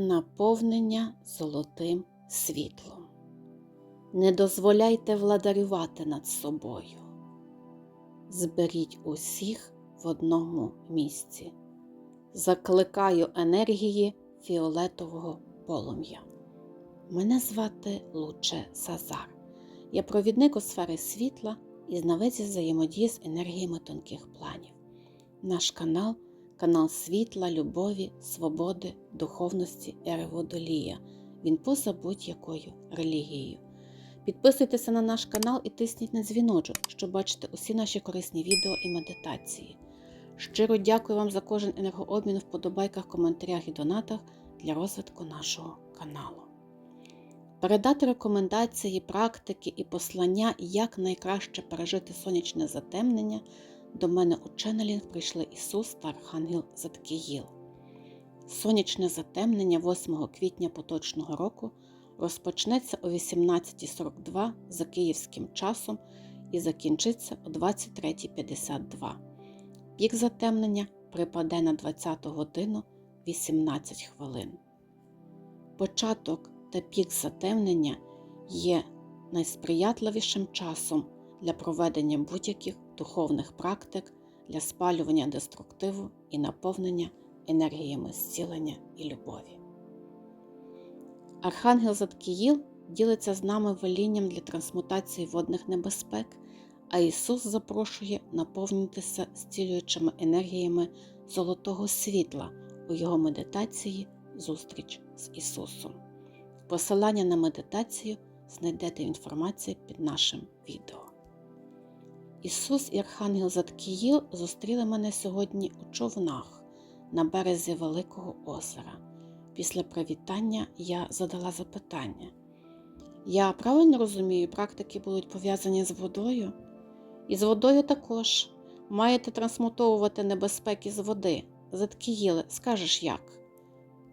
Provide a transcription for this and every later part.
Наповнення золотим світлом. Не дозволяйте владарювати над собою. Зберіть усіх в одному місці. Закликаю енергії фіолетового полум'я. Мене звати Луче Сазар. Я провідник у сфери світла і знавець взаємодії з енергіями тонких планів. Наш канал канал світла, любові, свободи, духовності ери Водолія. Він поза будь-якою релігією. Підписуйтеся на наш канал і тисніть на дзвіночок, щоб бачити усі наші корисні відео і медитації. Щиро дякую вам за кожен енергообмін в подобайках, коментарях і донатах для розвитку нашого каналу. Передати рекомендації, практики і послання, як найкраще пережити сонячне затемнення, до мене у ченнелінг прийшли Ісус та Архангел Заткіїл. Сонячне затемнення 8 квітня поточного року розпочнеться о 18.42 за київським часом і закінчиться о 23.52. Пік затемнення припаде на 20 годину 18 хвилин. Початок та пік затемнення є найсприятливішим часом для проведення будь-яких духовних практик для спалювання деструктиву і наповнення енергіями зцілення і любові. Архангел Заткіїл ділиться з нами велінням для трансмутації водних небезпек, а Ісус запрошує наповнитися зцілюючими енергіями золотого світла у його медитації Зустріч з Ісусом. Посилання на медитацію знайдете в інформації під нашим відео. Ісус і Архангел Заткіїл зустріли мене сьогодні у човнах на березі Великого озера. Після привітання я задала запитання. Я правильно розумію, практики будуть пов'язані з водою? І з водою також маєте трансмутовувати небезпеки з води. Заткіїли, скажеш як?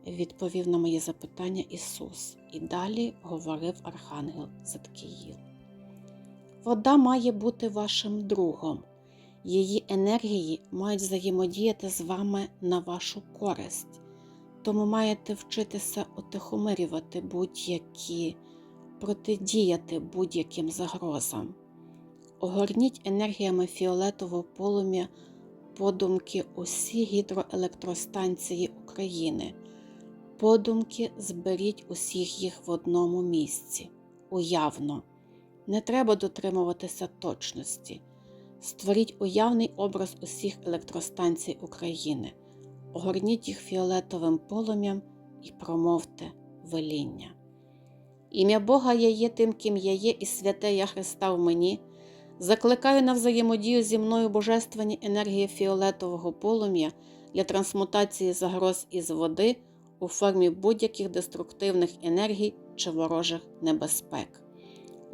Відповів на моє запитання Ісус, і далі говорив Архангел Заткіїл. Вода має бути вашим другом. Її енергії мають взаємодіяти з вами на вашу користь, тому маєте вчитися отихомирювати будь-які, протидіяти будь-яким загрозам. Огорніть енергіями фіолетового полум'я подумки усі гідроелектростанції України. Подумки зберіть усіх їх в одному місці, уявно. Не треба дотримуватися точності. Створіть уявний образ усіх електростанцій України, огорніть їх фіолетовим полум'ям і промовте веління. Ім'я Бога я є тим, ким я є, і святе я Христа в мені. Закликаю на взаємодію зі мною божественні енергії фіолетового полум'я для трансмутації загроз із води у формі будь-яких деструктивних енергій чи ворожих небезпек.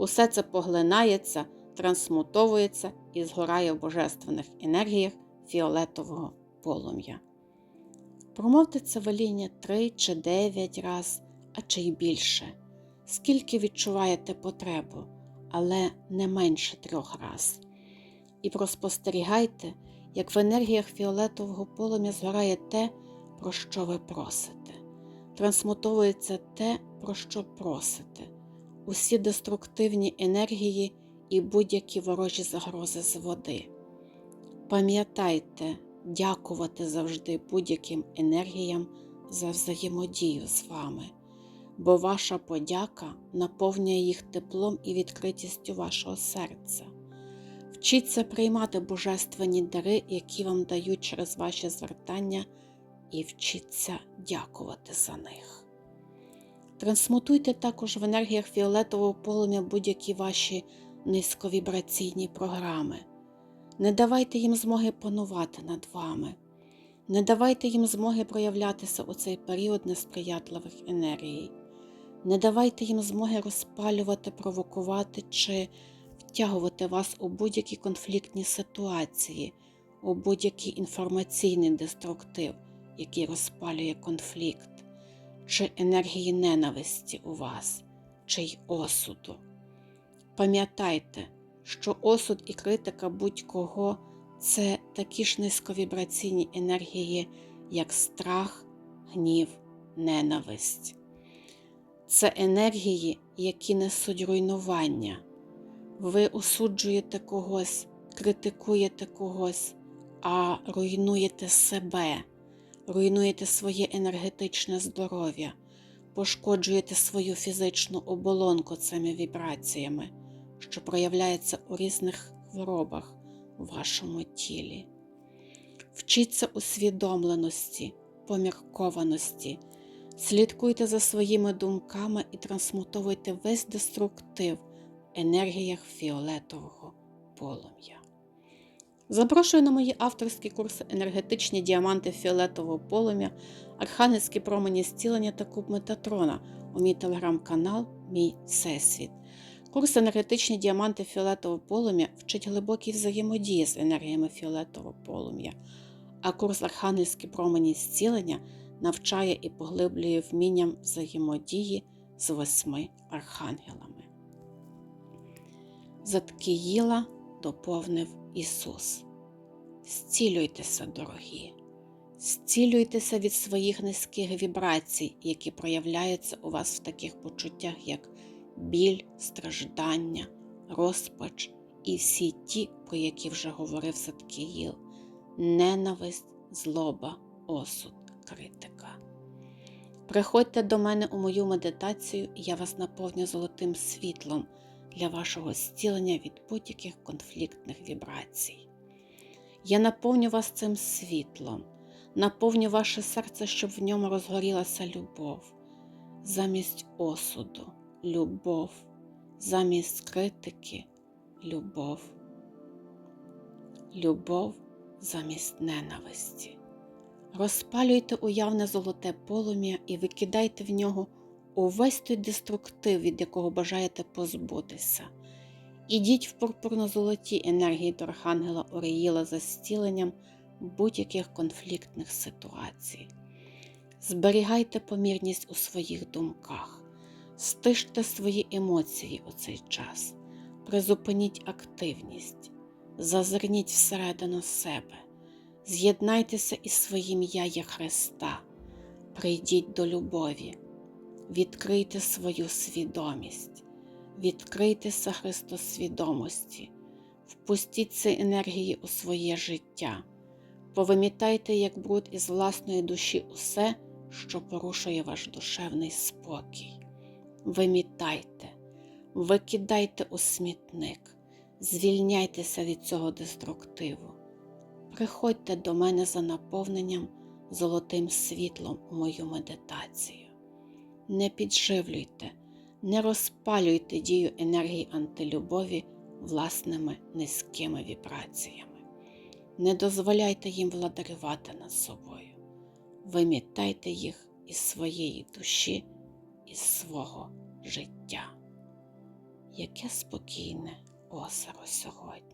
Усе це поглинається, трансмутовується і згорає в божественних енергіях фіолетового полум'я. Промовте це веління три чи дев'ять раз, а чи й більше, скільки відчуваєте потребу, але не менше трьох раз. І проспостерігайте, як в енергіях фіолетового полум'я згорає те, про що ви просите, трансмутовується те, про що просите усі деструктивні енергії і будь-які ворожі загрози з води. Пам'ятайте дякувати завжди будь-яким енергіям за взаємодію з вами, бо ваша подяка наповнює їх теплом і відкритістю вашого серця. Вчіться приймати божественні дари, які вам дають через ваші звертання, і вчіться дякувати за них. Трансмутуйте також в енергіях фіолетового полум'я будь-які ваші низьковібраційні програми. Не давайте їм змоги панувати над вами. Не давайте їм змоги проявлятися у цей період несприятливих енергій. Не давайте їм змоги розпалювати, провокувати чи втягувати вас у будь-які конфліктні ситуації, у будь-який інформаційний деструктив, який розпалює конфлікт чи енергії ненависті у вас, чи й осуду. Пам'ятайте, що осуд і критика будь-кого це такі ж низьковібраційні енергії, як страх, гнів, ненависть. Це енергії, які несуть руйнування. Ви осуджуєте когось, критикуєте когось, а руйнуєте себе, руйнуєте своє енергетичне здоров'я, пошкоджуєте свою фізичну оболонку цими вібраціями, що проявляється у різних хворобах у вашому тілі. Вчіться усвідомленості, поміркованості, слідкуйте за своїми думками і трансмутовуйте весь деструктив в енергіях фіолетового полум'я. Запрошую на мої авторські курси енергетичні діаманти фіолетового полум'я, архангельські промені зцілення та куб Метатрона у мій телеграм-канал Мій Всесвіт. Курс енергетичні діаманти фіолетового полум'я вчить глибокій взаємодії з енергіями фіолетового полум'я, а курс Архангельські промені зцілення навчає і поглиблює вмінням взаємодії з восьми архангелами. Заткіїла доповнив Ісус. Зцілюйтеся, дорогі, зцілюйтеся від своїх низьких вібрацій, які проявляються у вас в таких почуттях, як біль, страждання, розпач і всі ті, про які вже говорив Садкіїл, ненависть, злоба, осуд, критика. Приходьте до мене у мою медитацію, я вас наповню золотим світлом для вашого зцілення від будь-яких конфліктних вібрацій. Я наповню вас цим світлом, наповню ваше серце, щоб в ньому розгорілася любов, замість осуду, любов, замість критики, любов, любов замість ненависті. Розпалюйте уявне золоте полум'я і викидайте в нього увесь той деструктив, від якого бажаєте позбутися. Ідіть в пурпурно-золотій енергії до Архангела Оріїла за зціленням будь-яких конфліктних ситуацій. Зберігайте помірність у своїх думках, стиште свої емоції у цей час, призупиніть активність, зазирніть всередину себе, з'єднайтеся із своїм Я є Христа, прийдіть до любові, відкрийте свою свідомість відкрийтеся Христосвідомості, впустіть ці енергії у своє життя, повимітайте, як бруд із власної душі усе, що порушує ваш душевний спокій. Вимітайте, викидайте у смітник, звільняйтеся від цього деструктиву. Приходьте до мене за наповненням золотим світлом у мою медитацію. Не підживлюйте не розпалюйте дію енергії антилюбові власними низькими вібраціями. Не дозволяйте їм владарювати над собою. Вимітайте їх із своєї душі, із свого життя. Яке спокійне озеро сьогодні.